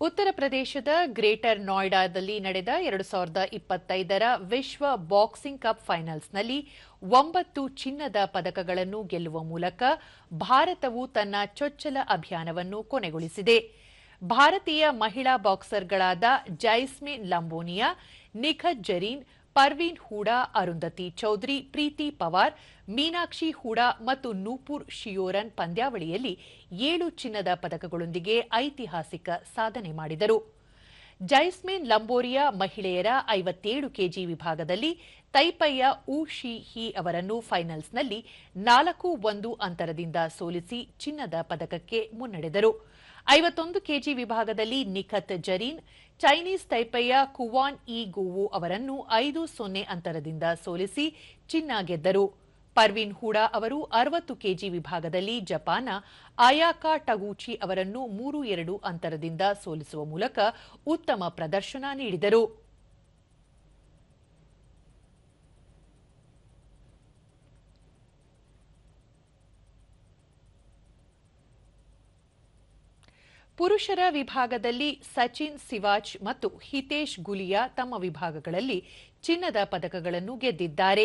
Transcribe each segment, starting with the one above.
ಉತ್ತರ ಪ್ರದೇಶದ ಗ್ರೇಟರ್ ನೋಯ್ಡಾದಲ್ಲಿ ನಡೆದ ಎರಡು ಸಾವಿರದ ಇಪ್ಪತ್ತೈದರ ವಿಶ್ವ ಬಾಕ್ಸಿಂಗ್ ಕಪ್ ಫೈನಲ್ಸ್ನಲ್ಲಿ ಒಂಬತ್ತು ಚಿನ್ನದ ಪದಕಗಳನ್ನು ಗೆಲ್ಲುವ ಮೂಲಕ ಭಾರತವು ತನ್ನ ಚೊಚ್ಚಲ ಅಭಿಯಾನವನ್ನು ಕೊನೆಗೊಳಿಸಿದೆ. ಭಾರತೀಯ ಮಹಿಳಾ ಬಾಕ್ಸರ್ಗಳಾದ ಜೈಸ್ಮಿನ್ ಲಂಬೋನಿಯಾ, ನಿಖತ್ ಜರೀನ್ ಪರ್ವೀನ್ ಹೂಡಾ, ಅರುಂಧತಿ ಚೌಧರಿ, ಪ್ರೀತಿ ಪವಾರ್, ಮೀನಾಕ್ಷಿ ಹೂಡಾ ಮತ್ತು ನೂಪುರ್ ಶಿಯೋರನ್ ಪಂದ್ಯಾವಳಿಯಲ್ಲಿ ಏಳು ಚಿನ್ನದ ಪದಕಗಳೊಂದಿಗೆ ಐತಿಹಾಸಿಕ ಸಾಧನೆ ಮಾಡಿದರು. ಜೈಸ್ಮಿನ್ ಲಂಬೋರಿಯಾ ಮಹಿಳೆಯರ ಐವತ್ತೇಳು ಕೆಜಿ ವಿಭಾಗದಲ್ಲಿ ತೈಪಯ್ಯ ಉ ಶಿ ಹಿ ಅವರನ್ನು ಫೈನಲ್ಸ್ನಲ್ಲಿ ನಾಲ್ಕು ಒಂದು ಅಂತರದಿಂದ ಸೋಲಿಸಿ ಚಿನ್ನದ ಪದಕಕ್ಕೆ ಮುನ್ನಡೆದರು. ಐವತ್ತೊಂದು ಕೆಜಿ ವಿಭಾಗದಲ್ಲಿ ನಿಖತ್ ಜರೀನ್, ಚೈನೀಸ್ ತೈಪೆಯ ಕುವಾನ್ ಇ ಗೋವು ಅವರನ್ನು ಐದು ಸೊನ್ನೆ ಅಂತರದಿಂದ ಸೋಲಿಸಿ ಚಿನ್ನ ಗೆದ್ದರು. ಪರ್ವಿನ್ ಹೂಡಾ ಅವರು ಅರವತ್ತು ಕೆಜಿ ವಿಭಾಗದಲ್ಲಿ ಜಪಾನ್ನ ಅಯಾಕಾ ಟಗೂಚಿ ಅವರನ್ನು ಮೂರು ಎರಡು ಅಂತರದಿಂದ ಸೋಲಿಸುವ ಮೂಲಕ ಉತ್ತಮ ಪ್ರದರ್ಶನ ನೀಡಿದರು. ಪುರುಷರ ವಿಭಾಗದಲ್ಲಿ ಸಚಿನ್ ಸಿವಾಚ್ ಮತ್ತು ಹಿತೇಶ್ ಗುಲಿಯಾ ತಮ್ಮ ವಿಭಾಗಗಳಲ್ಲಿ ಚಿನ್ನದ ಪದಕಗಳನ್ನು ಗೆದ್ದಿದ್ದಾರೆ.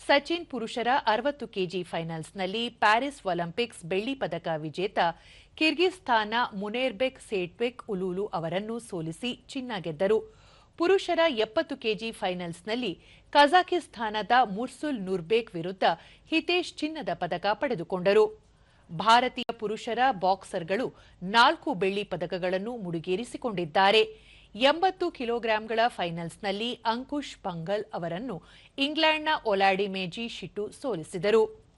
ಸಚಿನ್ ಪುರುಷರ ಅರವತ್ತು ಕೆಜಿ ಫೈನಲ್ಸ್ನಲ್ಲಿ ಪ್ಯಾರಿಸ್ ಒಲಿಂಪಿಕ್ಸ್ ಬೆಳ್ಳಿ ಪದಕ ವಿಜೇತ ಕಿರ್ಗಿಸ್ತಾನ ಮುನೇರ್ಬೆಕ್ ಸೇಟ್ವೆಕ್ ಉಲೂಲು ಅವರನ್ನು ಸೋಲಿಸಿ ಚಿನ್ನ ಗೆದ್ದರು. ಪುರುಷರ ಎಪ್ಪತ್ತು ಕೆಜಿ ಫೈನಲ್ಸ್ನಲ್ಲಿ ಕಜಾಕಿಸ್ತಾನದ ಮುರ್ಸುಲ್ ನುರ್ಬೇಕ್ ವಿರುದ್ಧ ಹಿತೇಶ್ ಚಿನ್ನದ ಪದಕ ಪಡೆದುಕೊಂಡರು. ಭಾರತೀಯ ಪುರುಷರ ಬಾಕ್ಸರ್ಗಳು ನಾಲ್ಕು ಬೆಳ್ಳಿ ಪದಕಗಳನ್ನು ಮುಡಿಗೇರಿಸಿಕೊಂಡಿದ್ದಾರೆ. ಎಂಬತ್ತು ಕಿಲೋಗ್ರಾಂಗಳ ಫೈನಲ್ಸ್ನಲ್ಲಿ ಅಂಕುಶ್ ಪಂಗಲ್ ಅವರನ್ನು ಇಂಗ್ಲೆಂಡ್ನ ಒಲಾಡಿಮೇಜಿ ಶಿಟು ಸೋಲಿಸಿದರು.